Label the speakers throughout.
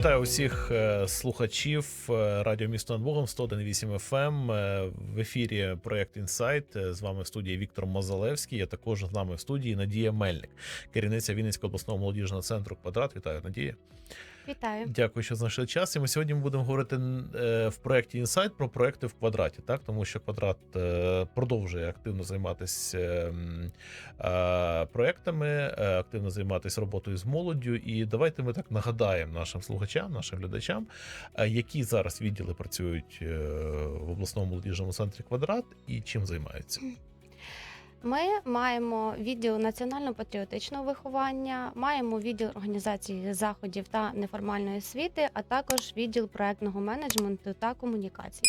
Speaker 1: Вітаю усіх е, слухачів е, радіо місто над Богом 101.8 FM. Е, В ефірі проект Інсайт. З вами в студії Віктор Мозалевський. Я також з нами в студії Надія Мельник, керівниця Вінницького обласного молодіжного центру Квадрат. Вітаю, Надія.
Speaker 2: Вітаю.
Speaker 1: Дякую, що знайшли час. І ми сьогодні будемо говорити е, в проєкті Інсайт про проекти в квадраті, так тому що квадрат е, продовжує активно займатися е, проектами, активно займатися роботою з молоддю. І давайте ми так нагадаємо нашим слухачам, нашим глядачам, які зараз відділи працюють в обласному молодіжному центрі квадрат і чим займаються.
Speaker 2: Ми маємо відділ національно-патріотичного виховання, маємо відділ організації заходів та неформальної освіти, а також відділ проектного менеджменту та комунікацій.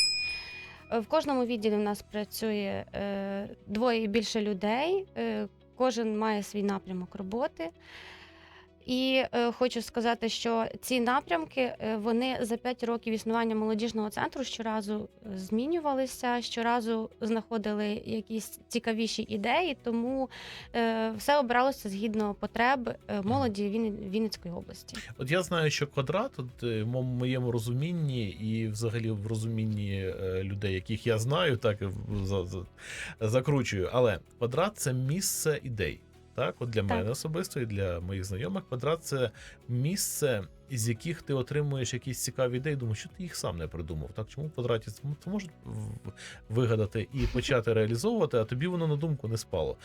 Speaker 2: В кожному відділі у нас працює е, двоє і більше людей. е, Кожен має свій напрямок роботи. І е, хочу сказати, що ці напрямки е, вони за 5 років існування молодіжного центру щоразу е, змінювалися, щоразу знаходили якісь цікавіші ідеї, тому е, все обиралося згідно потреб е, молоді Вінни- Вінницької області.
Speaker 1: От я знаю, що квадрат, от е, в моєму розумінні, і взагалі в розумінні людей, яких я знаю, так за- за- закручую. Але квадрат це місце ідей. Так, от для
Speaker 2: Так.
Speaker 1: мене особисто і для моїх знайомих, квадрат це місце, із яких ти отримуєш якісь цікаві ідеї. Думаю, що ти їх сам не придумав. Так чому квадраті м- можуть вигадати і почати реалізовувати, а тобі воно на думку не спало.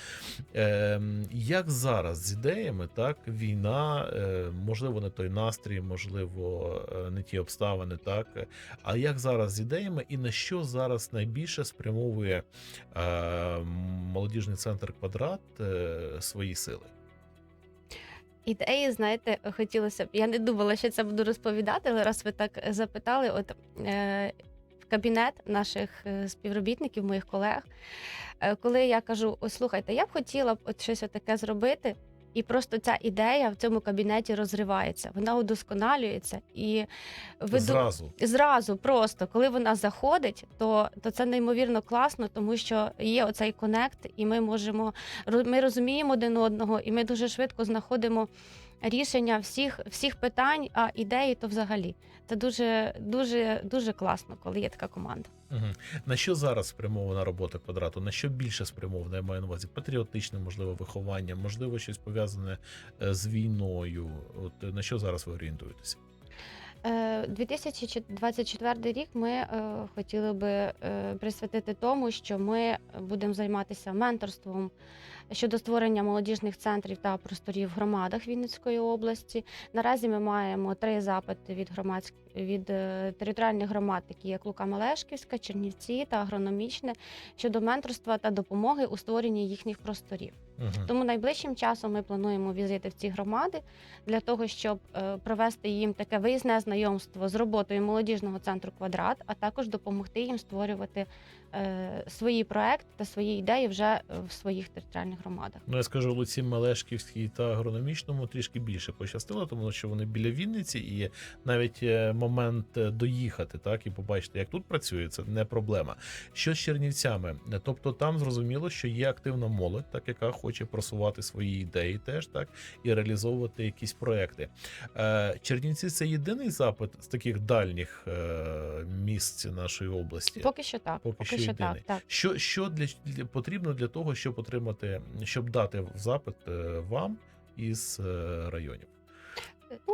Speaker 1: Ем, як зараз з ідеями, так війна, е, можливо, не той настрій, можливо, е, не ті обставини, так. А як зараз з ідеями, і на що зараз найбільше спрямовує е, молодіжний центр квадрат е, свої сили?
Speaker 2: Ідеї, знаєте, хотілося б. Я не думала, що це буду розповідати, але раз ви так запитали, от е, в кабінет наших е, співробітників, моїх колег, е, коли я кажу: ось слухайте, я б хотіла б от щось таке зробити. І просто ця ідея в цьому кабінеті розривається, вона удосконалюється і ви ду-
Speaker 1: Зразу.
Speaker 2: зразу просто коли вона заходить, то, то це неймовірно класно, тому що є оцей конект, і ми можемо ми розуміємо один одного, і ми дуже швидко знаходимо рішення всіх, всіх питань, а ідеї то взагалі. Це дуже дуже дуже класно, коли є така команда.
Speaker 1: Угу. На що зараз спрямована робота квадрату? На що більше спрямована? Я маю на увазі патріотичне, можливо, виховання, можливо, щось пов'язане е, з війною. От е, на що зараз ви орієнтуєтеся?
Speaker 2: Е, 2024 рік ми е, хотіли би е, присвятити тому, що ми будемо займатися менторством щодо створення молодіжних центрів та просторів в громадах Вінницької області. Наразі ми маємо три запити від громадськ... від е, територіальних громад, такі як Лука Мелешківська, Чернівці та Агрономічне, щодо менторства та допомоги у створенні їхніх просторів.
Speaker 1: Угу.
Speaker 2: Тому найближчим часом ми плануємо візити в ці громади для того, щоб е, провести їм таке виїзне знайомство з роботою молодіжного центру квадрат, а також допомогти їм створювати е, свої проекти та свої ідеї вже в своїх територіальних громадах.
Speaker 1: Ну, я скажу, Луці Мелешківській та агрономічному трішки більше пощастило, тому що вони біля Вінниці, і навіть момент е, доїхати, так і побачити, як тут працює, це не проблема. Що з Чернівцями? Тобто там зрозуміло, що є активна молодь, так яка хоче просувати свої ідеї, теж так і реалізовувати якісь проекти. Е, Чернівці це єдиний запит з таких дальніх е, місць нашої області.
Speaker 2: Поки що так.
Speaker 1: Поки
Speaker 2: Поки,
Speaker 1: що
Speaker 2: що так. так.
Speaker 1: Що, що для, для потрібно для того, щоб отримати, щоб дати запит вам із районів?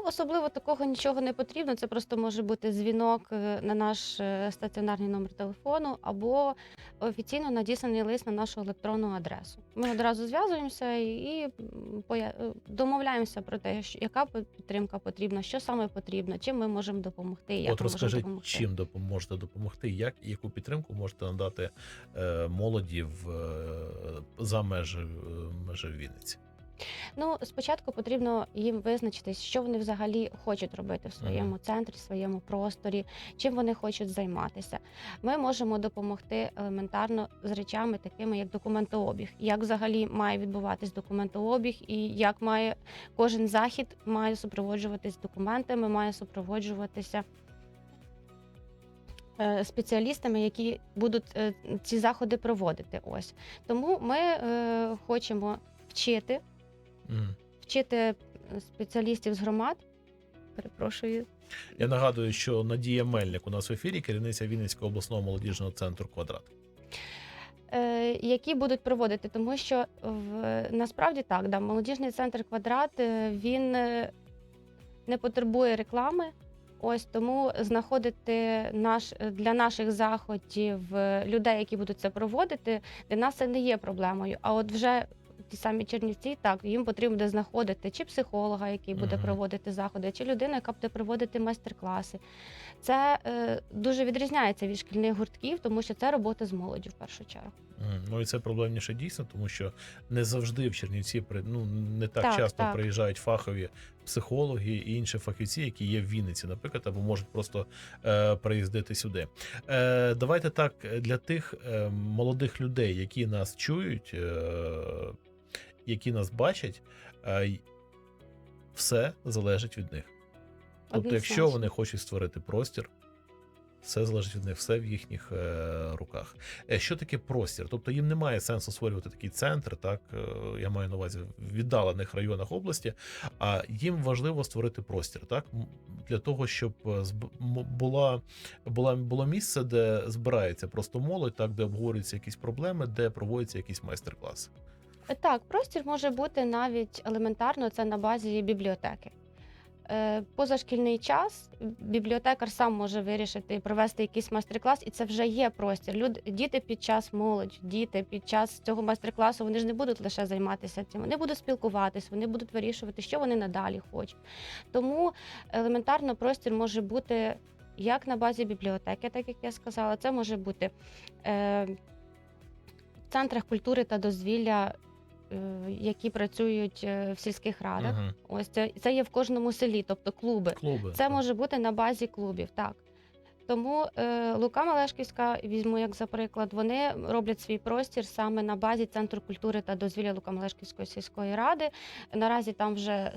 Speaker 2: Ну, особливо такого нічого не потрібно. Це просто може бути дзвінок е, на наш е, стаціонарний номер телефону або офіційно надісланий лист на нашу електронну адресу. Ми одразу зв'язуємося і, е, домовляємося про те, що яка підтримка потрібна, що саме потрібно, чим ми можемо допомогти. Як
Speaker 1: От розкажіть,
Speaker 2: допомогти.
Speaker 1: чим можете допомогти, як і яку підтримку можете надати молоді в за межі, межі Вінниці?
Speaker 2: Ну, спочатку потрібно їм визначитись, що вони взагалі хочуть робити в своєму центрі, в своєму просторі, чим вони хочуть займатися. Ми можемо допомогти елементарно з речами, такими як документообіг, як взагалі має відбуватись документообіг, і як має кожен захід має супроводжуватись документами, має супроводжуватися. е, Спеціалістами, які будуть е, ці заходи проводити, ось тому ми е, хочемо вчити
Speaker 1: Мгм.
Speaker 2: вчити спеціалістів з громад. Перепрошую,
Speaker 1: Я нагадую, що Надія Мельник у нас в ефірі, керівниця Вінницького обласного молодіжного центру Квадрат.
Speaker 2: Е, які будуть проводити, тому що в насправді так, да, молодіжний центр квадрат е, він е, не потребує реклами. Ось тому знаходити наш для наших заходів е, людей, які будуть це проводити, для нас це не є проблемою. А от вже ті самі Чернівці, так їм потрібно буде знаходити чи психолога, який буде
Speaker 1: Мгм.
Speaker 2: проводити заходи, чи людина, яка буде проводити майстер-класи. Це е, дуже відрізняється від шкільних гуртків, тому що це робота з молоддю в першу чергу.
Speaker 1: Ну і це проблемніше дійсно, тому що не завжди в Чернівці ну, не так,
Speaker 2: Так,
Speaker 1: часто
Speaker 2: так.
Speaker 1: приїжджають фахові психологи і інші фахівці, які є в Вінниці, наприклад, або можуть просто е, приїздити сюди. Е, давайте так для тих е, молодих людей, які нас чують, е, які нас бачать, е, все залежить від них. Тобто, якщо вони хочуть створити простір, все залежить від них, все в їхніх е, руках. Е, що таке простір? Тобто їм немає сенсу створювати такий центр, так я маю на увазі в віддалених районах області, а їм важливо створити простір, так для того, щоб була, була було місце, де збирається просто молодь, так де обговорюються якісь проблеми, де проводяться якісь майстер-класи.
Speaker 2: Так, простір може бути навіть елементарно, це на базі бібліотеки. Е, Позашкільний час бібліотекар сам може вирішити провести якийсь майстер-клас, і це вже є простір. Люди, діти під час молодь, діти під час цього майстер-класу вони ж не будуть лише займатися цим, вони будуть спілкуватись, вони будуть вирішувати, що вони надалі хочуть. Тому елементарно простір може бути як на базі бібліотеки, так як я сказала, це може бути е, в центрах культури та дозвілля, які працюють е, в сільських радах.
Speaker 1: Мгм.
Speaker 2: Ось це, це є в кожному селі, тобто клуби.
Speaker 1: Клуби.
Speaker 2: Це може бути на базі клубів, так. Тому е, Лука Малешківська, візьму як за приклад, вони роблять свій простір саме на базі Центру культури та дозвілля Лука Малешківської сільської ради. Наразі там вже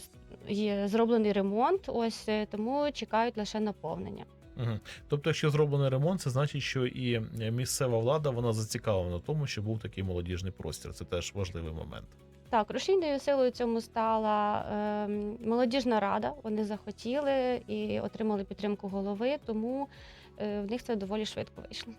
Speaker 2: є зроблений ремонт, ось е, тому чекають лише наповнення.
Speaker 1: Мгм. Тобто, якщо зроблений ремонт, це значить, що і е, місцева влада вона зацікавлена в тому, що був такий молодіжний простір. Це теж важливий момент.
Speaker 2: Так, рушійною силою цьому стала е, молодіжна рада. Вони захотіли і отримали підтримку голови, тому в них це доволі швидко вийшло.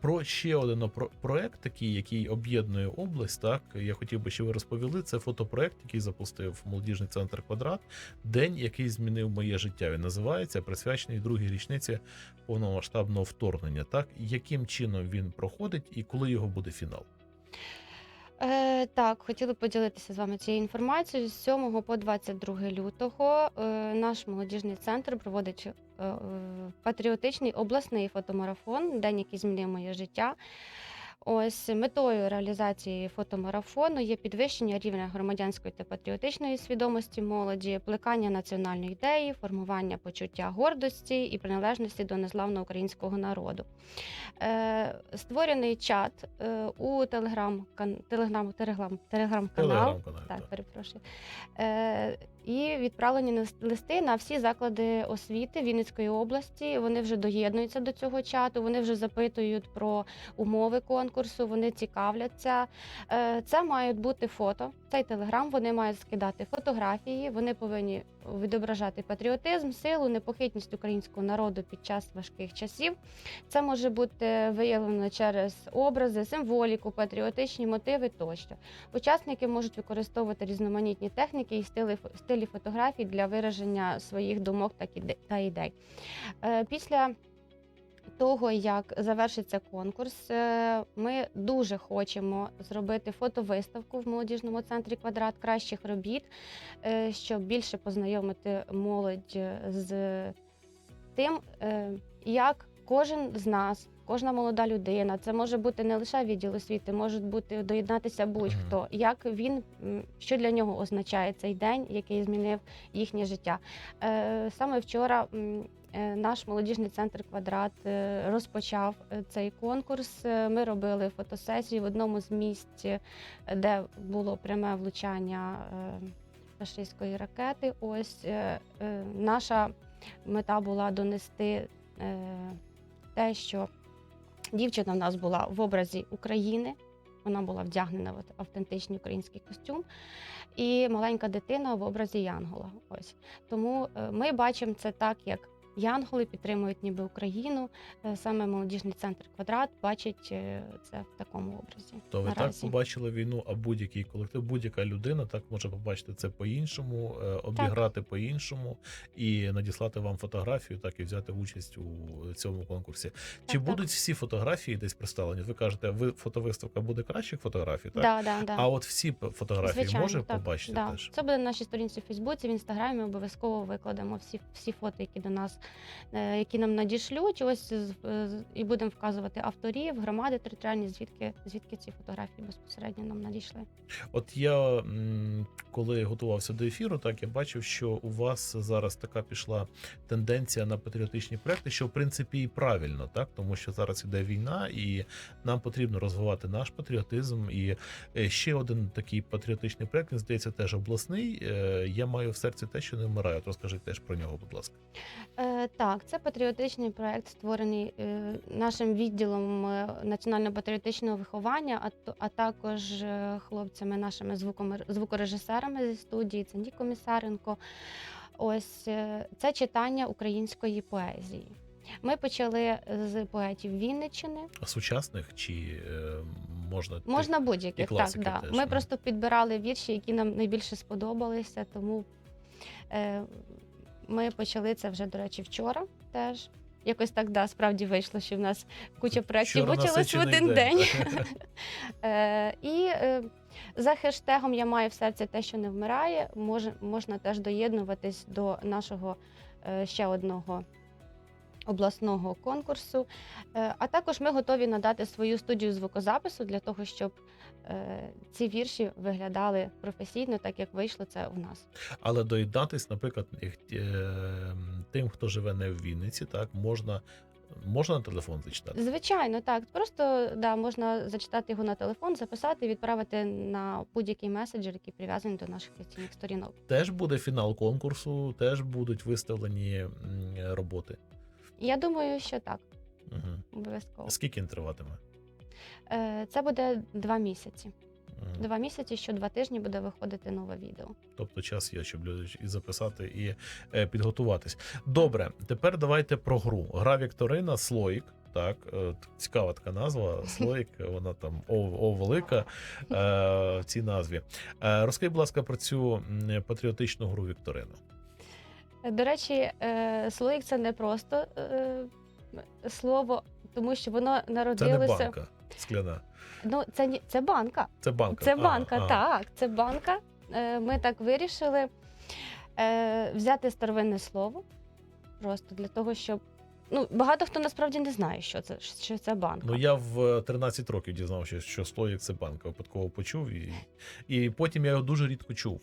Speaker 1: Про ще один проект, такий, який об'єднує область. Так я хотів би, щоб ви розповіли. Це фотопроект, який запустив молодіжний центр Квадрат. День, який змінив моє життя. Він називається присвячений другій річниці повномасштабного вторгнення. Так яким чином він проходить і коли його буде фінал?
Speaker 2: Е, так, хотіли поділитися з вами цією інформацією. З 7 по 22 лютого е, наш молодіжний центр проводить е, е, патріотичний обласний фотомарафон, день, який змінює моє життя. Ось метою реалізації фотомарафону є підвищення рівня громадянської та патріотичної свідомості молоді, плекання національної ідеї, формування почуття гордості і приналежності до незламного українського народу. Е, створений чат е, у телеграм телеграм телеграм телеграм-канал.
Speaker 1: Телеграм-канал.
Speaker 2: Так,
Speaker 1: Так.
Speaker 2: перепрошую. Е, і відправлені лис- листи на всі заклади освіти Вінницької області. Вони вже доєднуються до цього чату, вони вже запитують про умови конкурсу, вони цікавляться. Е, це мають бути фото. Цей телеграм вони мають скидати фотографії. Вони повинні відображати патріотизм, силу, непохитність українського народу під час важких часів. Це може бути виявлено через образи, символіку, патріотичні мотиви тощо. Учасники можуть використовувати різноманітні техніки і стилі, стилі фотографій для вираження своїх думок та ідей. Е, Після того, як завершиться конкурс, е, ми дуже хочемо зробити фотовиставку в молодіжному центрі квадрат кращих робіт, е, щоб більше познайомити молодь з тим, е, як кожен з нас. Кожна молода людина, це може бути не лише відділ освіти, може бути доєднатися будь-хто. Як він що для нього означає цей день, який змінив їхнє життя. Е, Саме вчора е, наш молодіжний центр квадрат е, розпочав е, цей конкурс. Е, Ми робили фотосесію в одному з місць, е, де було пряме влучання е, рашистської ракети. Ось е, е, наша мета була донести е, те, що дівчина в нас була в образі України. Вона була вдягнена в автентичний український костюм, і маленька дитина в образі Янгола. Ось тому е, ми бачимо це так, як янголи підтримують ніби Україну. Е, Саме молодіжний центр квадрат бачить е, це в такому образі.
Speaker 1: То ви так побачили війну, а будь-який колектив, будь-яка людина так може побачити це по-іншому, е, обіграти по-іншому і надіслати вам фотографію, так і взяти участь у цьому конкурсі. Чи
Speaker 2: так.
Speaker 1: будуть всі фотографії десь представлені? Ви кажете, ви фотовиставка буде кращих фотографій, так?
Speaker 2: Да, да, да.
Speaker 1: А от всі фотографії
Speaker 2: Звичайно,
Speaker 1: може
Speaker 2: так,
Speaker 1: побачити
Speaker 2: да.
Speaker 1: теж?
Speaker 2: Це буде на нашій сторінці в Фейсбуці, в інстаграмі. Обов'язково викладемо всі, всі фото, які до нас, які нам надішлють. Ось і будемо вказувати авторів, громади територіальні, звідки звідки ці фотографії безпосередньо нам надійшли.
Speaker 1: От я коли готувався до ефіру, так я бачив, що у вас зараз така пішла тенденція на патріотичні проекти, що в принципі і правильно, так тому що зараз іде війна, і нам потрібно розвивати наш патріотизм. І е, ще один такий патріотичний проект, він здається, теж обласний. Е, Я маю в серці те, що не вмирає. От Розкажіть теж про нього, будь ласка.
Speaker 2: Е, так, це патріотичний проект, створений е, нашим відділом е, національно-патріотичного виховання, а, також хлопцями, нашими звуком- звукорежисерами зі студії, це Ні Комісаренко. Ось це читання української поезії. Ми почали з поетів Вінниччини.
Speaker 1: А сучасних чи можна
Speaker 2: Можна будь-яких, так. Да.
Speaker 1: теж,
Speaker 2: Ми просто підбирали вірші, які нам найбільше сподобалися, тому ми почали це вже, до речі, вчора теж. Якось так, да, справді вийшло, що в нас куча проєктів почалось в один день.
Speaker 1: день.
Speaker 2: Е, і е, за хештегом Я маю в серці те, що не вмирає, можна теж доєднуватись до нашого е, ще одного обласного конкурсу. Е, а також ми готові надати свою студію звукозапису для того, щоб е, ці вірші виглядали професійно, так як вийшло це у нас.
Speaker 1: Але доєднатись, наприклад, е, тим, хто живе не в Вінниці, так можна. Можна на телефон зачитати?
Speaker 2: Звичайно, так. Просто да, можна зачитати його на телефон, записати відправити на будь-який меседжер, який прив'язаний до наших офіційних сторінок.
Speaker 1: Теж буде фінал конкурсу, теж будуть виставлені роботи.
Speaker 2: Я думаю, що так,
Speaker 1: Угу.
Speaker 2: обов'язково.
Speaker 1: Скільки він триватиме?
Speaker 2: Е, Це буде два місяці.
Speaker 1: Мгм.
Speaker 2: Два місяці, що два тижні буде виходити нове відео.
Speaker 1: Тобто час є, щоб люди і записати, і е, підготуватись. Добре, тепер давайте про гру. Гра Вікторина, Слоїк. Так, е, цікава така назва. Слоїк, вона там О, О велика е, в цій назві. Е, розкажи, будь ласка, про цю патріотичну гру Вікторина.
Speaker 2: До речі, е, слоїк це не просто е, слово, тому що воно
Speaker 1: Це не банка скляна.
Speaker 2: Ну, це ні- це банка.
Speaker 1: Це банка.
Speaker 2: Це банка,
Speaker 1: а.
Speaker 2: так, це банка. Е, Ми так вирішили взяти старовинне слово просто для того, щоб. Ну, багато хто насправді не знає, що це, що це банка.
Speaker 1: Ну я в 13 років дізнався, що Слоїк це банка. Випадково почув, і, і потім я його дуже рідко чув.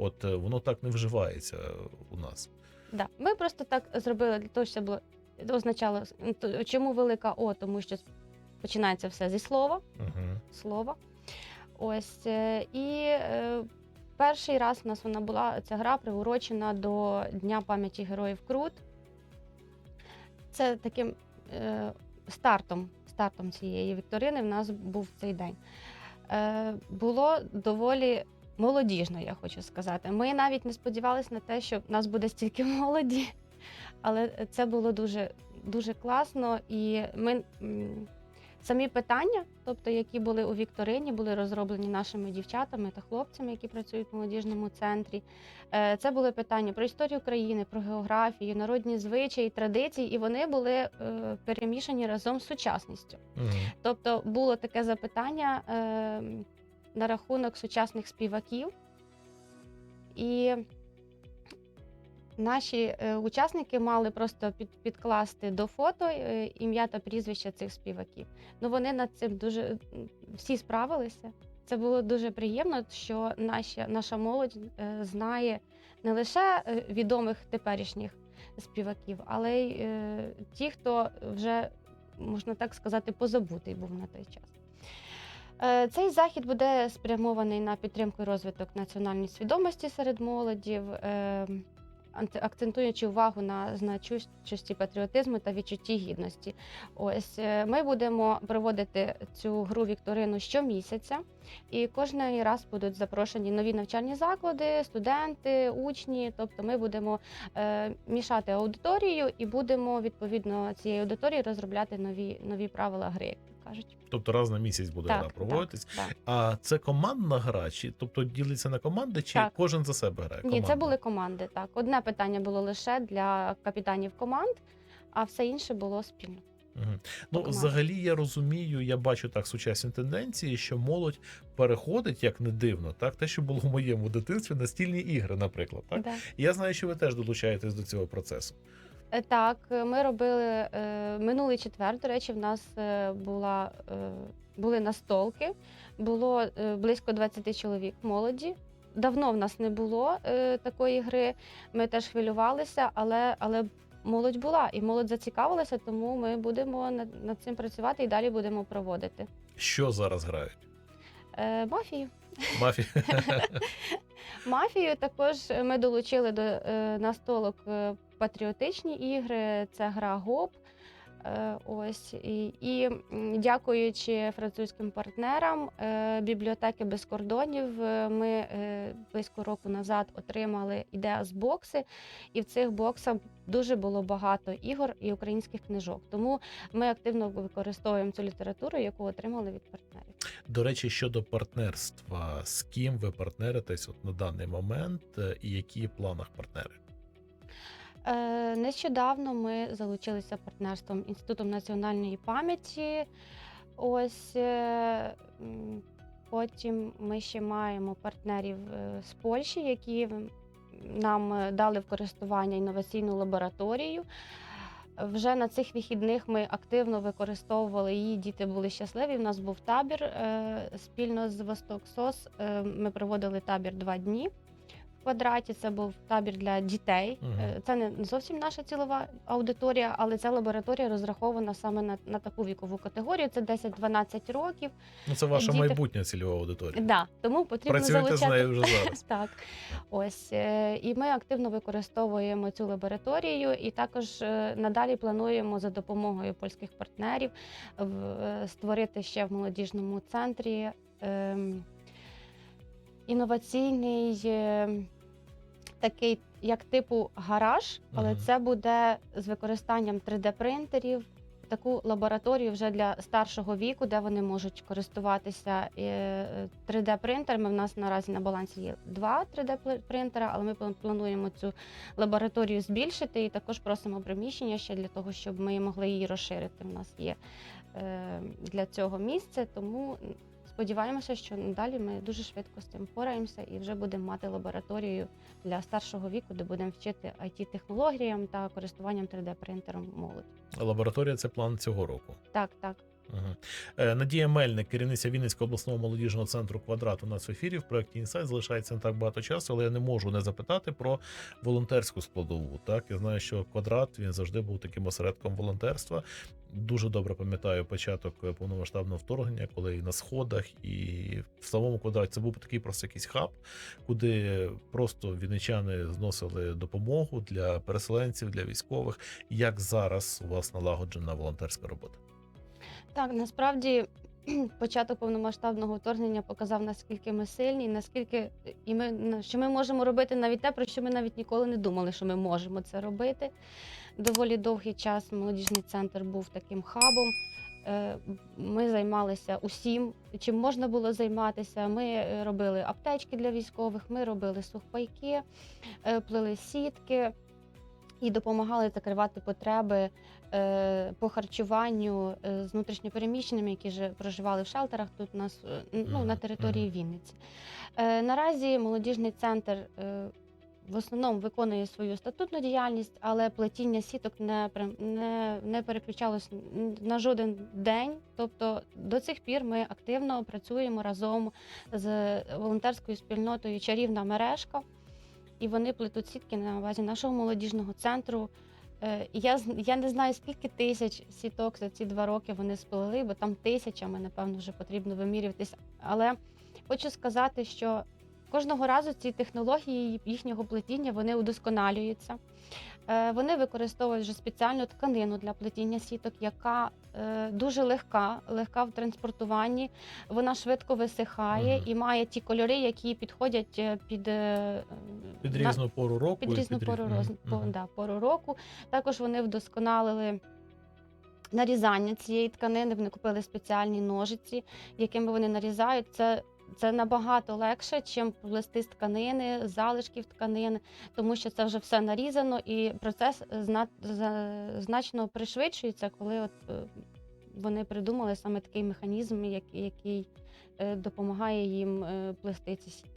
Speaker 1: От е, воно так не вживається у нас.
Speaker 2: Да. Ми просто так зробили для того, щоб було означало, чому велика О, тому що починається все зі слова.
Speaker 1: Угу.
Speaker 2: слова. Ось е, і е, перший раз у нас вона була ця гра приурочена до Дня пам'яті героїв Крут. Це таким е, стартом, стартом цієї вікторини в нас був цей день. Е, було доволі молодіжно, я хочу сказати. Ми навіть не сподівалися на те, що в нас буде стільки молоді, але це було дуже, дуже класно. І ми самі питання, тобто які були у вікторині, були розроблені нашими дівчатами та хлопцями, які працюють в молодіжному центрі. Е, Це були питання про історію країни, про географію, народні звичаї, традиції, і вони були е, перемішані разом з сучасністю.
Speaker 1: Угу.
Speaker 2: Тобто було таке запитання е, на рахунок сучасних співаків, і наші е, учасники мали просто під, підкласти до фото е, ім'я та прізвище цих співаків. Ну вони над цим дуже всі справилися. Це було дуже приємно, що наша, наша молодь е, знає не лише відомих теперішніх співаків, але й ті, хто вже можна так сказати, позабутий був на той час. Е, Цей захід буде спрямований на підтримку і розвиток національної свідомості серед молоді. Е, акцентуючи увагу на значущості патріотизму та відчутті гідності. Ось е, ми будемо проводити цю гру вікторину щомісяця, і кожний раз будуть запрошені нові навчальні заклади, студенти, учні. Тобто, ми будемо мішати аудиторію і будемо відповідно цієї аудиторії розробляти нові нові правила гри, кажуть.
Speaker 1: Тобто раз на місяць буде гра проводитись.
Speaker 2: так.
Speaker 1: А це командна гра, чи тобто ділиться на команди, чи
Speaker 2: Так.
Speaker 1: кожен за себе грає?
Speaker 2: Ні, це були команди. Так, одне питання було лише для капітанів команд, а все інше було спільно.
Speaker 1: Мгм. Ну, взагалі, я розумію, я бачу так сучасні тенденції, що молодь переходить, як не дивно, так те, що було в моєму дитинстві, настільні ігри, наприклад. Так
Speaker 2: Да.
Speaker 1: Я знаю, що ви теж долучаєтесь до цього процесу.
Speaker 2: Е, Так, ми робили е, минулий четвер. До речі, в нас е, була е, були настолки, було е, близько 20 чоловік молоді. Давно в нас не було е, такої гри. Ми теж хвилювалися, але, але молодь була і молодь зацікавилася, тому ми будемо над, над цим працювати і далі будемо проводити.
Speaker 1: Що зараз грають?
Speaker 2: Е, мафію.
Speaker 1: Мафія.
Speaker 2: Мафію також ми долучили до е, настолок е, патріотичні ігри. Це гра ГОП. Е, ось і, і дякуючи французьким партнерам е, бібліотеки без кордонів, е, ми близько року назад отримали ідеас бокси, і в цих боксах дуже було багато ігор і українських книжок. Тому ми активно використовуємо цю літературу, яку отримали від партнерів.
Speaker 1: До речі, щодо партнерства, з ким ви партнеритесь от на даний момент, і які в планах партнери?
Speaker 2: Е, Нещодавно ми залучилися партнерством Інститутом національної пам'яті. Ось е, потім ми ще маємо партнерів е, з Польщі, які нам дали в користування інноваційну лабораторію. Вже на цих вихідних ми активно використовували її. Діти були щасливі. У нас був табір спільно з Восток СОС. Ми проводили табір два дні квадраті. Це був табір для дітей. Е, Це не зовсім наша цілова аудиторія, але ця лабораторія розрахована саме на, на таку вікову категорію. Це 10-12 років.
Speaker 1: Ну, це ваша
Speaker 2: Діти-
Speaker 1: майбутня цільова аудиторія.
Speaker 2: Да, тому потрібно
Speaker 1: Працюєте з нею вже зараз.
Speaker 2: так, ось е, і ми активно використовуємо цю лабораторію, і також е, надалі плануємо за допомогою польських партнерів створити ще в молодіжному центрі ем, інноваційний е, такий, як типу гараж, але
Speaker 1: Мгм.
Speaker 2: це буде з використанням 3D-принтерів. Таку лабораторію вже для старшого віку, де вони можуть користуватися 3D-принтерами. В нас наразі на балансі є два 3D-принтера, але ми плануємо цю лабораторію збільшити і також просимо приміщення ще для того, щоб ми могли її розширити. У нас є е, для цього місце, тому сподіваємося, що надалі ми дуже швидко з цим впораємося і вже будемо мати лабораторію для старшого віку, де будемо вчити it технологіям та користуванням 3D-принтером молодь.
Speaker 1: Лабораторія це план цього року.
Speaker 2: Так, так.
Speaker 1: Угу. Надія Мельник, керівниця Вінницького обласного молодіжного центру квадрат у нас в ефірі в проєкті інсайт залишається не так багато часу, але я не можу не запитати про волонтерську складову. Так я знаю, що квадрат він завжди був таким осередком волонтерства. Дуже добре пам'ятаю початок е, повномасштабного вторгнення, коли і на сходах, і в самому квадраті це був такий просто якийсь хаб, куди просто вінничани зносили допомогу для переселенців, для військових. Як зараз у вас налагоджена волонтерська робота?
Speaker 2: Так, насправді початок повномасштабного вторгнення показав, наскільки ми сильні, наскільки і ми що ми можемо робити навіть те, про що ми навіть ніколи не думали, що ми можемо це робити. Доволі довгий час молодіжний центр був таким хабом. Е, Ми займалися усім, чим можна було займатися. Ми е, робили аптечки для військових, ми робили сухпайки, е, плели сітки і допомагали закривати потреби е, по харчуванню е, з внутрішньопереміщеними, які проживали в шелтерах тут у нас е, ну, на території Вінниці. Наразі молодіжний центр в основному виконує свою статутну діяльність, але плетіння сіток не, не, не переключалось на жоден день. Тобто до цих пір ми активно працюємо разом з волонтерською спільнотою Чарівна мережка. І вони плетуть сітки на базі нашого молодіжного центру. Е, Я, я не знаю, скільки тисяч сіток за ці два роки вони сплели, бо там тисячами, напевно, вже потрібно вимірюватися. Але хочу сказати, що Кожного разу ці технології їхнього плетіння вони удосконалюються. Е, Вони використовують вже спеціальну тканину для плетіння сіток, яка е, дуже легка, легка в транспортуванні. Вона швидко висихає і має ті кольори, які підходять під,
Speaker 1: Під
Speaker 2: на-
Speaker 1: різну пору року.
Speaker 2: під різну
Speaker 1: різ-
Speaker 2: пору, роз...
Speaker 1: мгм.
Speaker 2: да, пору року. Також вони вдосконалили нарізання цієї тканини. Вони купили спеціальні ножиці, якими вони нарізають. Це, це набагато легше, чим плести з тканини, залишків тканини, тому що це вже все нарізано, і процес зна... значно пришвидшується, коли от, е, вони придумали саме такий механізм, як- який е, допомагає їм е, плести ці сітки.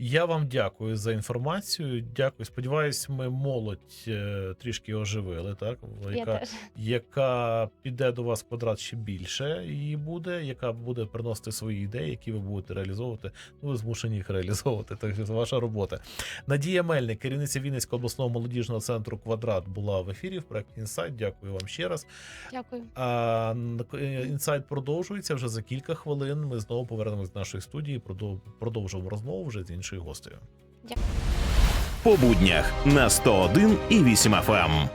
Speaker 1: Я вам дякую за інформацію. Дякую. Сподіваюсь, ми молодь е, трішки оживили, так?
Speaker 2: Я
Speaker 1: Яка,
Speaker 2: теж.
Speaker 1: яка піде до вас квадрат ще більше її буде, яка буде приносити свої ідеї, які ви будете реалізовувати. Ну, ви змушені їх реалізовувати. Так це ваша робота. Надія Мельник, керівниця Вінницького обласного молодіжного центру Квадрат, була в ефірі в проєкті Інсайт. Дякую вам ще раз.
Speaker 2: Дякую.
Speaker 1: А е, інсайт продовжується вже за кілька хвилин. Ми знову повернемось до нашої студії. продов- Продовжимо розмову вже з іншою гостею.
Speaker 3: по буднях на 101 і 8 FM.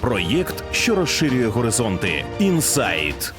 Speaker 3: Проєкт, що розширює горизонти. Інсайт.